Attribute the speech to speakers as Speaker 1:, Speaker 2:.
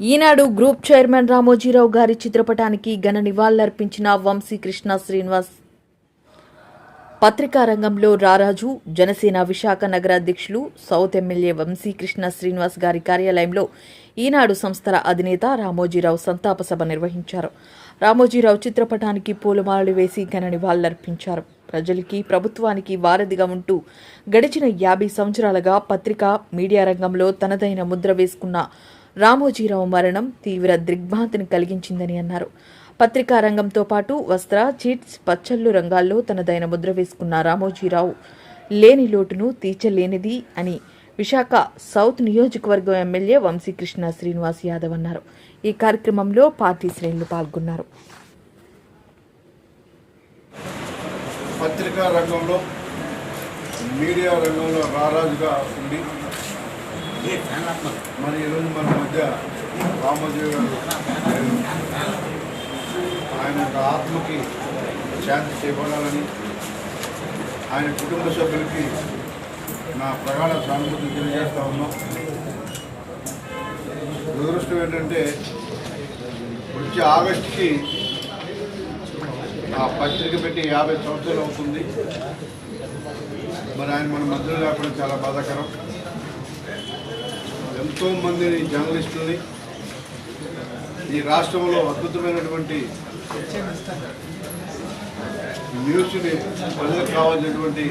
Speaker 1: ఈనాడు group chairman Ramoji Rao గారి చిత్రపటానికి ఘన నివాళులర్పించిన వంశీ కృష్ణ శ్రీనివాస్. పత్రికా రంగంలో రారాజు జనసేన విశాఖ నగర అధ్యక్షులు సౌత్ ఎమ్మెల్యే వంశీ కృష్ణ శ్రీనివాస్ గారి కార్యాలయంలో ఈనాడు సంస్థల అధినేత రామోజీరావు సంతాప సభ నిర్వహించారు. రామోజీరావు చిత్రపటానికి పూలమాలలు వేసి ఘన నివాళులర్పించారు. ప్రజలకి ప్రభుత్వానికి వారధిగా ఉంటూ గడిచిన యాభై సంవత్సరాలుగా పత్రికా మీడియా రంగంలో తనదైన ముద్ర వేసుకున్న రామోజీరావు మరణం తీవ్ర దిగ్భ్రాంతిని కలిగించిందని అన్నారు. పత్రికా రంగంతో పాటు వస్త్ర చిట్స్ పచ్చళ్ళు రంగాల్లో తనదైన ముద్ర వేసుకున్న రామోజీరావు లేని లోటును తీర్చలేనిది అని విశాఖ సౌత్ నియోజకవర్గం ఎమ్మెల్యే వంశీకృష్ణ శ్రీనివాస్ యాదవ్ అన్నారు. ఈ కార్యక్రమంలో పార్టీ శ్రేణులు పాల్గొన్నారు.
Speaker 2: పత్రికా రంగంలో మీడియా రంగంలో రారాజుగా ఉండి మరి ఈరోజు మన మధ్య రామోజీ గారు ఆయన యొక్క ఆత్మకి శాంతి చేపడాలని ఆయన కుటుంబ సభ్యులకి నా ప్రగాఢ సానుభూతి తెలియజేస్తా ఉన్నాం. దురదృష్టం ఏంటంటే వచ్చే ఆగస్టుకి ఆ పత్రిక పెట్టి యాభై సంవత్సరాలు అవుతుంది. మరి ఆయన మన మధ్యలో లేకుండా చాలా బాధాకరం. ఎంతో మందిని జర్నలిస్టుల్ని ఈ రాష్ట్రంలో అద్భుతమైనటువంటి న్యూస్ని ప్రజలకు కావాల్సినటువంటి